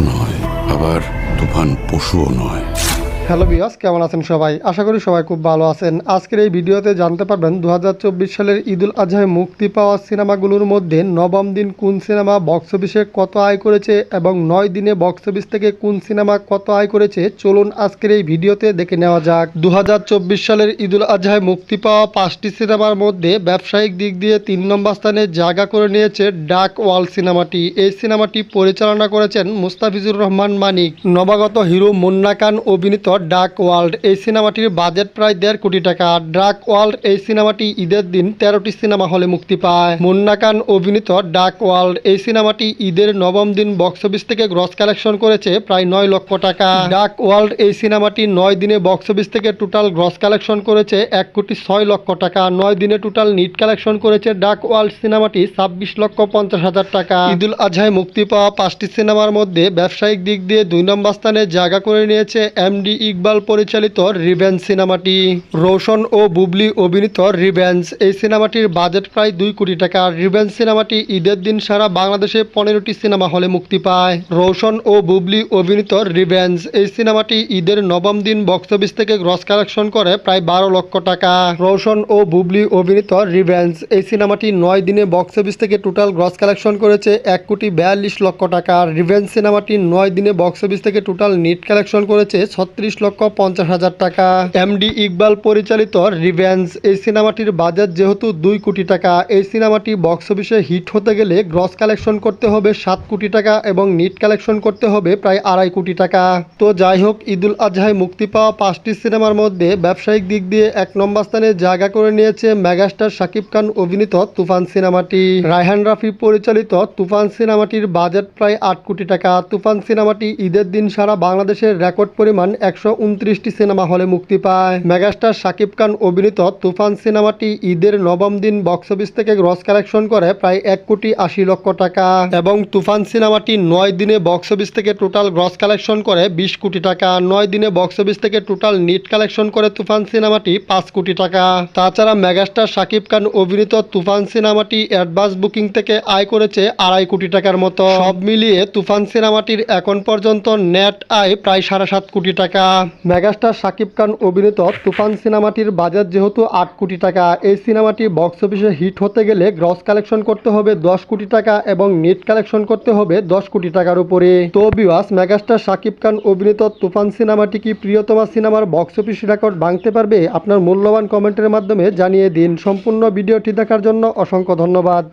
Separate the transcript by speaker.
Speaker 1: নয় আবার তুফান পশুও নয়।
Speaker 2: হ্যালো বিয়াস কেমন আছেন সবাই? আশা করি সবাই খুব ভালো আছেন। আজকের এই ভিডিওতে জানতে পারবেন দু হাজার চব্বিশ সালের ঈদুল আজহায় মুক্তি পাওয়া সিনেমাগুলোর মধ্যে নবম দিন কোন সিনেমা বক্স অফিসে কত আয় করেছে এবং নয় দিনে বক্স অফিস থেকে কোন সিনেমা কত আয় করেছে? চলুন আজকের এই ভিডিওতে দেখে নেওয়া যাক। দু হাজার চব্বিশ সালের ঈদুল আজহায় মুক্তি পাওয়া পাঁচটি সিনেমার মধ্যে ব্যবসায়িক দিক দিয়ে তিন নম্বর স্থানে জায়গা করে নিয়েছে ডাক ওয়াল সিনেমাটি। এই সিনেমাটি পরিচালনা করেছেন মুস্তাফিজুর রহমান মানিক। নবাগত হিরো মুন্না খান, অভিনীত ডাক ওয়ার্ল্ড। এই সিনেমাটির বাজেট প্রায় দেড় কোটি টাকা। ডাক ওয়ার্ল্ড, এই সিনেমাটি ঈদের দিন তেরোটি সিনেমা হলে মুক্তি পায়। মুন্না খান অভিনীত ডাক ওয়ার্ল্ড, এই সিনেমাটি ঈদের নবম দিন বক্স অফিস থেকে গ্রস কালেকশন করেছে প্রায় নয় লক্ষ টাকা। ডাক ওয়ার্ল্ড, এই সিনেমাটি নয় দিনে বক্স অফিস থেকে টোটাল গ্রস কালেকশন করেছে এক কোটি ছয় লক্ষ টাকা। নয় দিনে টোটাল নিট কালেকশন করেছে ডাক ওয়ার্ল্ড সিনেমাটি ছাব্বিশ লক্ষ পঞ্চাশ হাজার টাকা। ঈদুল আজহায় মুক্তি পাওয়া পাঁচটি সিনেমার মধ্যে ব্যবসায়িক দিক দিয়ে দুই নম্বর স্থানে জায়গা করে নিয়েছে এমডি ইকবাল পরিচালিত রিভেঞ্জ সিনেমাটি। রোশন ও বুবলি অভিনীত রিভেঞ্জ। এই সিনেমাটির বাজেট প্রায় দুই কোটি টাকা। রিভেঞ্জ সিনেমাটি ঈদের দিন সারা বাংলাদেশে পনেরোটি সিনেমা হলে মুক্তি পায়। রোশন ও বুবলি অভিনীত রিভেঞ্জ। এই সিনেমাটি ঈদের নবম দিন বক্স অফিস থেকে গ্রস কালেকশন করে প্রায় বারো লক্ষ টাকা। রোশন ও বুবলি অভিনীত রিভেঞ্জ। এই সিনেমাটি নয় দিনে বক্স অফিস থেকে টোটাল গ্রস কালেকশন করেছে এক কোটি বিয়াল্লিশ লক্ষ টাকা। রিভেঞ্জ সিনেমাটি নয় দিনে বক্স অফিস থেকে টোটাল নিট কালেকশন করেছে ছত্রিশ লক্ষ পঞ্চাশ হাজার টাকা। এমডি ইকবাল পরিচালিত রিভেঞ্জ এই সিনেমাটির বাজেট যেহেতু দুই কোটি টাকা, এই সিনেমাটি বক্স অফিসে হিট হতে গেলে গ্রস কালেকশন করতে হবে সাত কোটি টাকা এবং নিট কালেকশন করতে হবে প্রায় আড়াই কোটি টাকা। তো যাই হোক, ঈদুল আজহায় মুক্তি পাওয়া পাঁচটি সিনেমার মধ্যে ব্যবসায়িক দিক দিয়ে এক নম্বর স্থানে জায়গা করে নিয়েছে মেগাস্টার শাকিব খান অভিনীত তুফান সিনেমাটি। রায়হান রাফি পরিচালিত তুফান সিনেমাটির বাজেট প্রায় আট কোটি টাকা। তুফান সিনেমাটি ঈদের দিন সারা বাংলাদেশের রেকর্ড পরিমাণ একশো উনত্রিশটি সিনেমা হলে মুক্তি পায়। মেগাস্টার শাকিব খান অভিনীত তুফান সিনেমাটি ঈদের নবম দিন বক্স অফিস থেকে গ্রস কালেকশন করে প্রায় এক কোটি আশি লক্ষ টাকা। এবং তুফান সিনেমাটি নয় দিনে বক্স অফিস থেকে টোটাল গ্রস কালেকশন করে বিশ কোটি টাকা। নয় দিনে বক্স অফিস থেকে টোটাল নিট কালেকশন করে তুফান সিনেমাটি পাঁচ কোটি টাকা। তাছাড়া মেগাস্টার শাকিব খান অভিনীত তুফান সিনেমাটি অ্যাডভান্স বুকিং থেকে আয় করেছে আড়াই কোটি টাকার মতো। সব মিলিয়ে তুফান সিনেমাটির এখন পর্যন্ত নেট আয় প্রায় সাড়ে সাত কোটি টাকা। মেগাস্টার শাকিব খান অভিনীত তুফান সিনেমাটির বাজেট যেহেতু আট কোটি টাকা, এই সিনেমাটি বক্স অফিসে হিট হতে গেলে গ্রস কালেকশন করতে হবে দশ কোটি টাকা এবং নেট কালেকশন করতে হবে দশ কোটি টাকার উপরে। তো বিওয়াস মেগাস্টার শাকিব খান অভিনীত তুফান সিনেমাটি কি প্রিয়তমা সিনেমার বক্স অফিস রেকর্ড ভাঙতে পারবে? আপনার মূল্যবান কমেন্টের মাধ্যমে জানিয়ে দিন। সম্পূর্ণ ভিডিওটি দেখার জন্য অসংখ্য ধন্যবাদ।